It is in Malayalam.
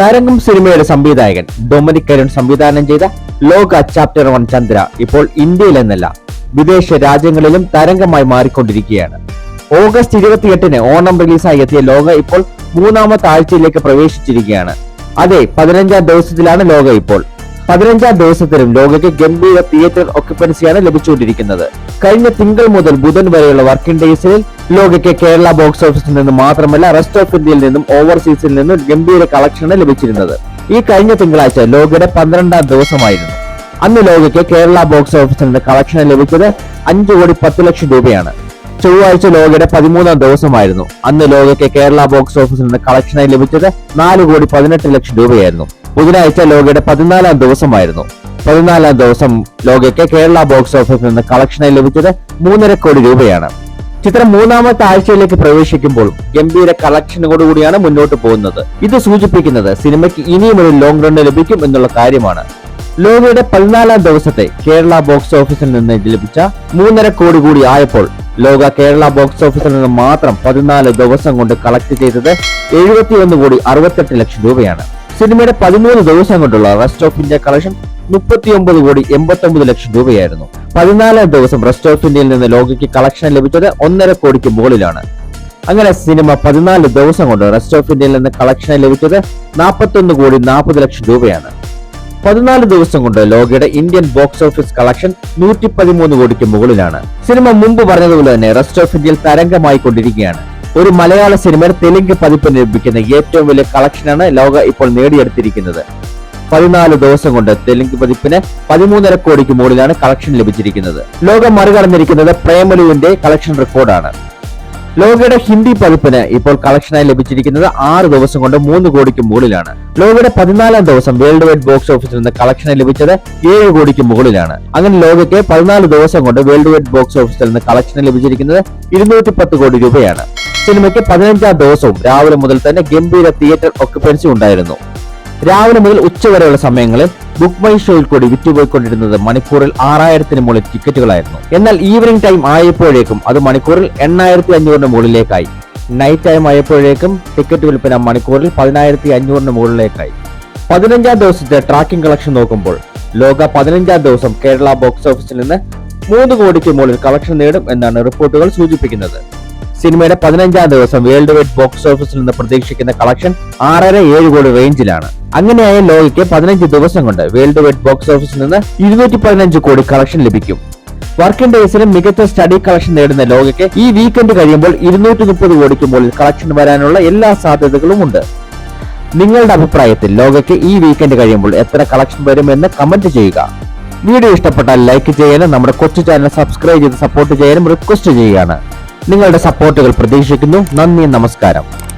തരംഗം സിനിമയുടെ സംവിധായകൻ ഡൊമിനിക് കരുൺ സംവിധാനം ചെയ്ത ലോക ചാപ്റ്റർ വൺ ചന്ദ്ര ഇപ്പോൾ ഇന്ത്യയിൽ എന്നല്ല വിദേശ രാജ്യങ്ങളിലും തരംഗമായി മാറിക്കൊണ്ടിരിക്കുകയാണ്. ഓഗസ്റ്റ് ഇരുപത്തിയെട്ടിന് ഓണം റിലീസായി എത്തിയ ലോക ഇപ്പോൾ മൂന്നാമത്തെ ആഴ്ചയിലേക്ക് പ്രവേശിച്ചിരിക്കുകയാണ്. അതെ പതിനഞ്ചാം ദിവസത്തിലാണ് ലോക ഇപ്പോൾ. പതിനഞ്ചാം ദിവസത്തിലും ലോകയ്ക്ക് ഗംഭീര തിയേറ്റർ ഒക്യുപ്പൻസിയാണ് ലഭിച്ചുകൊണ്ടിരിക്കുന്നത്. കഴിഞ്ഞ തിങ്കൾ മുതൽ ബുധൻ വരെയുള്ള വർക്കിംഗ് ഡേയ്സിൽ ലോകയ്ക്ക് കേരള ബോക്സ് ഓഫീസിൽ നിന്ന് മാത്രമല്ല റെസ്റ്റ് ഓഫ് ഇന്ത്യയിൽ നിന്നും ഓവർസീസിൽ നിന്നും ഗംഭീര കളക്ഷനാണ് ലഭിച്ചിരുന്നത്. ഈ കഴിഞ്ഞ തിങ്കളാഴ്ച ലോകയുടെ പന്ത്രണ്ടാം ദിവസമായിരുന്നു. അന്ന് ലോകയ്ക്ക് കേരള ബോക്സ് ഓഫീസിൽ നിന്ന് കളക്ഷൻ ലഭിച്ചത് അഞ്ചു കോടി പത്ത് ലക്ഷം രൂപയാണ്. ചൊവ്വാഴ്ച ലോകയുടെ പതിമൂന്നാം ദിവസമായിരുന്നു. അന്ന് ലോകയ്ക്ക് കേരള ബോക്സ് ഓഫീസിൽ നിന്ന് കളക്ഷനായി ലഭിച്ചത് നാല് കോടി പതിനെട്ട് ലക്ഷം രൂപയായിരുന്നു. ബുധനാഴ്ച ലോകയുടെ പതിനാലാം ദിവസമായിരുന്നു. പതിനാലാം ദിവസം ലോകയ്ക്ക് കേരള ബോക്സ് ഓഫീസിൽ നിന്ന് കളക്ഷനായി ലഭിച്ചത് മൂന്നര കോടി രൂപയാണ്. ചിത്രം മൂന്നാമത്തെ ആഴ്ചയിലേക്ക് പ്രവേശിക്കുമ്പോൾ ഗംഭീര കളക്ഷനോടുകൂടിയാണ് മുന്നോട്ട് പോകുന്നത്. ഇത് സൂചിപ്പിക്കുന്നത് സിനിമയ്ക്ക് ഇനിയും ഒരു ലോങ് റൺ ലഭിക്കും എന്നുള്ള കാര്യമാണ്. ലോകയുടെ പതിനാലാം ദിവസത്തെ കേരള ബോക്സ് ഓഫീസിൽ നിന്ന് ലഭിച്ച മൂന്നര കോടി കൂടി ആയപ്പോൾ ലോക കേരള ബോക്സ് ഓഫീസിൽ നിന്ന് മാത്രം പതിനാല് ദിവസം കൊണ്ട് കളക്ട് ചെയ്തത് എഴുപത്തിയൊന്ന് കോടി അറുപത്തെട്ട് ലക്ഷം രൂപയാണ്. സിനിമയുടെ പതിമൂന്ന് ദിവസം കൊണ്ടുള്ള റെസ്റ്റ് ഓഫ് ഇന്ത്യ കളക്ഷൻ മുപ്പത്തിയൊമ്പത് കോടി എൺപത്തി ലക്ഷം രൂപയായിരുന്നു. പതിനാലാം ദിവസം റെസ്റ്റ് ഓഫ് ഇന്ത്യയിൽ നിന്ന് ലോകയ്ക്ക് കളക്ഷൻ ലഭിച്ചത് ഒന്നര കോടിക്ക് മുകളിലാണ്. അങ്ങനെ സിനിമ പതിനാല് ദിവസം കൊണ്ട് റെസ്റ്റ് ഓഫ് ഇന്ത്യയിൽ നിന്ന് കളക്ഷൻ ലഭിച്ചത് നാൽപ്പത്തൊന്ന് കോടി നാൽപ്പത് ലക്ഷം രൂപയാണ്. പതിനാല് ദിവസം കൊണ്ട് ലോകയുടെ ഇന്ത്യൻ ബോക്സ് ഓഫീസ് കളക്ഷൻ നൂറ്റി പതിമൂന്ന് കോടിക്ക് മുകളിലാണ്. സിനിമ മുമ്പ് പറഞ്ഞതുപോലെ തന്നെ റെസ്റ്റ് ഓഫ് ഇന്ത്യയിൽ തരംഗമായി കൊണ്ടിരിക്കുകയാണ് ഒരു മലയാള സിനിമയിൽ തെലുങ്ക് പതിപ്പ് ലഭിക്കുന്ന ഏറ്റവും വലിയ കളക്ഷനാണ് ലോക ഇപ്പോൾ നേടിയെടുത്തിരിക്കുന്നത്. പതിനാല് ദിവസം കൊണ്ട് തെലുങ്ക് പതിപ്പിന് പതിമൂന്നര കോടിക്ക് മുകളിലാണ് കളക്ഷൻ ലഭിച്ചിരിക്കുന്നത്. ലോകം മറികടന്നിരിക്കുന്നത് പ്രേമലുവിന്റെ കളക്ഷൻ റെക്കോർഡാണ്. ലോകയുടെ ഹിന്ദി പതിപ്പിന് ഇപ്പോൾ കളക്ഷനായി ലഭിച്ചിരിക്കുന്നത് ആറ് ദിവസം കൊണ്ട് മൂന്ന് കോടിക്ക് മുകളിലാണ്. ലോകയുടെ പതിനാലാം ദിവസം വേൾഡ് വൈഡ് ബോക്സ് ഓഫീസിൽ നിന്ന് കളക്ഷനായി ലഭിച്ചത് ഏഴ് കോടിക്ക് മുകളിലാണ്. അങ്ങനെ ലോകയ്ക്ക് പതിനാല് ദിവസം കൊണ്ട് വേൾഡ് വൈഡ് ബോക്സ് ഓഫീസിൽ നിന്ന് കളക്ഷൻ ലഭിച്ചിരിക്കുന്നത് ഇരുന്നൂറ്റി പത്ത് കോടി രൂപയാണ്. സിനിമയ്ക്ക് പതിനഞ്ചാം ദിവസവും രാവിലെ മുതൽ തന്നെ ഗംഭീര തിയേറ്റർ ഒക്യുപ്പൻസി ഉണ്ടായിരുന്നു. രാവിലെ മുതൽ ഉച്ചവരെയുള്ള സമയങ്ങളിൽ ബുക്ക് മൈ ഷോയിൽ കൂടി വിറ്റുപോയിക്കൊണ്ടിരുന്നത് മണിക്കൂറിൽ ആറായിരത്തിന് മുകളിൽ ടിക്കറ്റുകളായിരുന്നു. എന്നാൽ ഈവനിംഗ് ടൈം ആയപ്പോഴേക്കും അത് മണിക്കൂറിൽ എണ്ണായിരത്തി അഞ്ഞൂറിന് മുകളിലേക്കായി. നൈറ്റ് ടൈം ആയപ്പോഴേക്കും ടിക്കറ്റ് വിൽപ്പന മണിക്കൂറിൽ പതിനായിരത്തി അഞ്ഞൂറിന് മുകളിലേക്കായി. പതിനഞ്ചാം ദിവസത്തെ ട്രാക്കിംഗ് കളക്ഷൻ നോക്കുമ്പോൾ ലോക പതിനഞ്ചാം ദിവസം കേരള ബോക്സ് ഓഫീസിൽ നിന്ന് മൂന്ന് കോടിക്ക് മുകളിൽ കളക്ഷൻ നേടും എന്നാണ് റിപ്പോർട്ടുകൾ സൂചിപ്പിക്കുന്നത്. സിനിമയുടെ പതിനഞ്ചാം ദിവസം വേൾഡ് വൈഡ് ബോക്സ് ഓഫീസിൽ നിന്ന് പ്രതീക്ഷിക്കുന്ന കളക്ഷൻ ആറര ഏഴ് കോടി റേഞ്ചിലാണ്. അങ്ങനെയായ ലോകയ്ക്ക് പതിനഞ്ച് ദിവസം കൊണ്ട് വേൾഡ് വൈഡ് ബോക്സ് ഓഫീസിൽ നിന്ന് ഇരുന്നൂറ്റി പതിനഞ്ച് കോടി കളക്ഷൻ ലഭിക്കും. വർക്കിംഗ് ഡേയ്സിലും മികച്ച സ്റ്റഡി കളക്ഷൻ നേടുന്ന ലോകയ്ക്ക് ഈ വീക്കെൻഡ് കഴിയുമ്പോൾ ഇരുന്നൂറ്റി മുപ്പത് കോടിക്ക് മുകളിൽ കളക്ഷൻ വരാനുള്ള എല്ലാ സാധ്യതകളും ഉണ്ട്. നിങ്ങളുടെ അഭിപ്രായത്തിൽ ലോകയ്ക്ക് ഈ വീക്കെൻഡ് കഴിയുമ്പോൾ എത്ര കളക്ഷൻ വരുമെന്ന് കമന്റ് ചെയ്യുക. വീഡിയോ ഇഷ്ടപ്പെട്ടാൽ ലൈക്ക് ചെയ്യാനും നമ്മുടെ കൊച്ചു ചാനൽ സബ്സ്ക്രൈബ് ചെയ്ത് സപ്പോർട്ട് ചെയ്യാനും റിക്വസ്റ്റ് ചെയ്യുകയാണ്. നിങ്ങളുടെ സപ്പോർട്ടുകൾ പ്രതീക്ഷിക്കുന്നു. നന്ദി നമസ്കാരം.